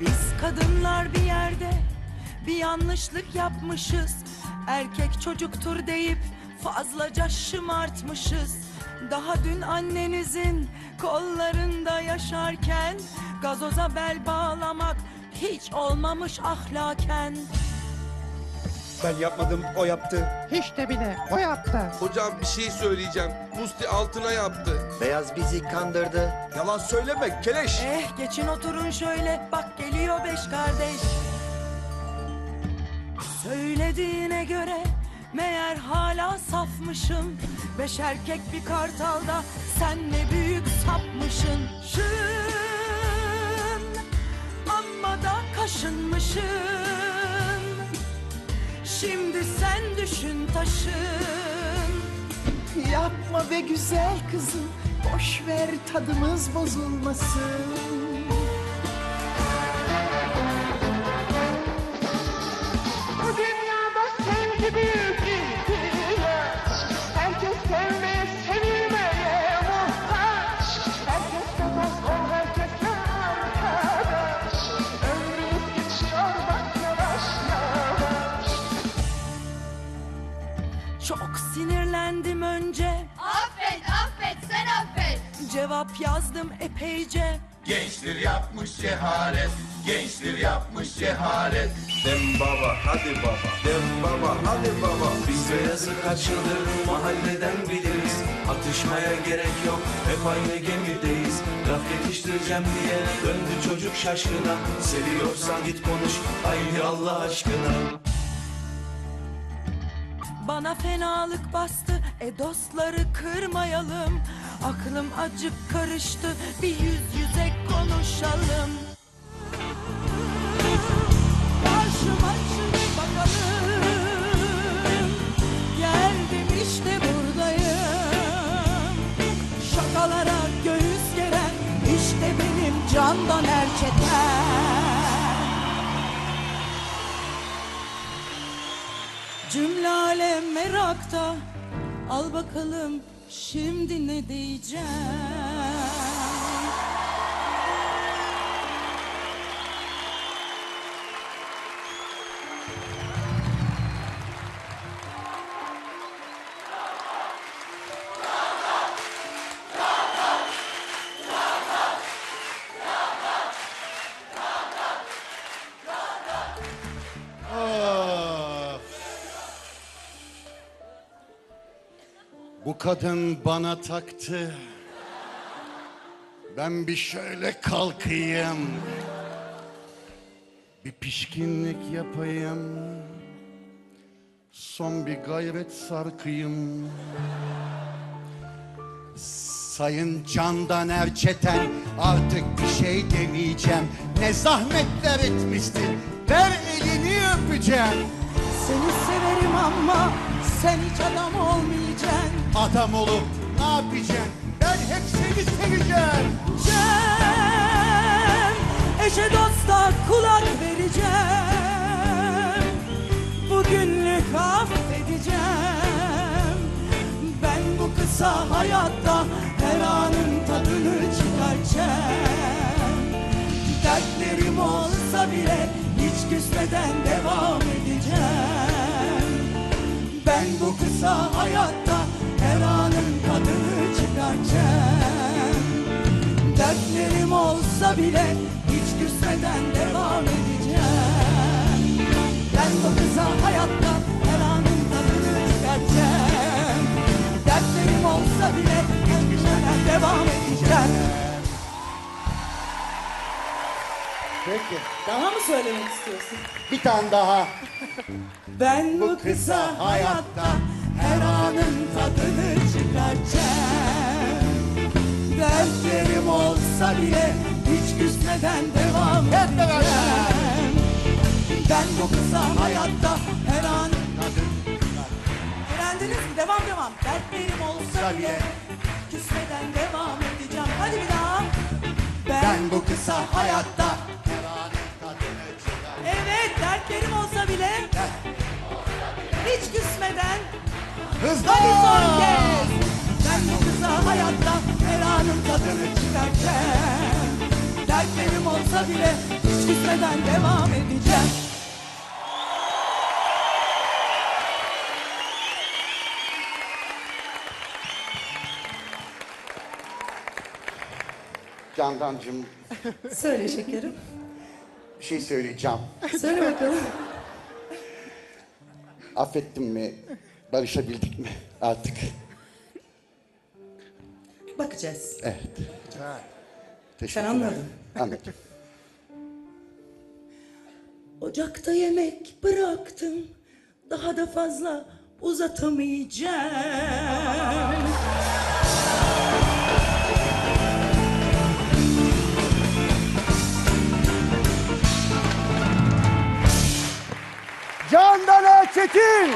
Biz kadınlar bir yerde bir yanlışlık yapmışız. Erkek çocuktur deyip fazlaca şımartmışız. Daha dün annenizin kollarında yaşarken gazoza bel bağlamak hiç olmamış ahlaken. Ben yapmadım, o yaptı. Hiç de bile o yaptı. Hocam bir şey söyleyeceğim. Musti altına yaptı. Beyaz bizi kandırdı. Yalan söyleme, keleş. Eh geçin oturun şöyle bak geliyor beş kardeş. Söylediğine göre meğer hala safmışım. Beş erkek bir kartalda sen ne büyük sapmışsın. Şın amma da kaşınmışsın. Şimdi sen düşün taşın. Yapma be güzel kızım. Boş ver tadımız bozulmasın. Sinirlendim önce. Affet, affet, sen affet. Cevap yazdım epeyce. Gençtir yapmış cehalet, gençtir yapmış cehalet. Dem baba hadi baba. Dem baba hadi baba. Biz beyazı kaç yıldır mahalleden biliriz Atışmaya gerek yok hep aynı gemideyiz Laf yetiştireceğim diye döndü çocuk şaşkına Seviyorsan git konuş haydi Allah aşkına Bana fenalık bastı e dostları kırmayalım. Aklım acık karıştı bir yüz yüze konuşalım Cümle alem merakta Al bakalım şimdi ne diyeceğim Bu kadın bana taktı. Ben bir şöyle kalkayım. Bir pişkinlik yapayım. Son bir gayret sarkayım. Sayın Candan Erçeten artık bir şey demeyeceğim. Ne zahmetler etmişsin. Ver elini öpeceğim. Seni severim ama sen hiç adam olmayacaksın Adam olup ne yapacaksın? Ben hep seni seveceğim. Cem Eşe dosta kulak vereceğim Bugünlük affedeceğim Ben bu kısa hayatta her anın tadını çıkaracağım Dertlerim olsa bile hiç küsmeden devam bu kısa hayatta her anın tadını çıkaracağım Dertlerim olsa bile hiç küsmeden devam edeceğim Peki. Daha mı söylemek istiyorsun? Bir tane daha. Ben bu kısa hayatta her anın tadını çıkaracağım Dertlerim olsa bile hiç küsmeden devam edeceğim Ben bu kısa hayatta her an Öğrendiniz mi? Devam devam Dertlerim olsa bile küsmeden devam edeceğim Hadi bir daha Ben bu kısa hayatta Hızlı Hadi son kez. Ben bu kısa hayatta her anın tadını çıkartacağım. Dertlerim olsa bile hiç gitmeden devam edeceğim. Candancığım Söyle şekerim. bir şey söyleyeceğim. Söyle bakalım. Affettin mi? Barışabildik mi artık? Bakacağız. Evet. Teşekkür Sen anladın. Anladım. Ocakta yemek bıraktım. Daha da fazla uzatamayacağım. Candan Erçetin!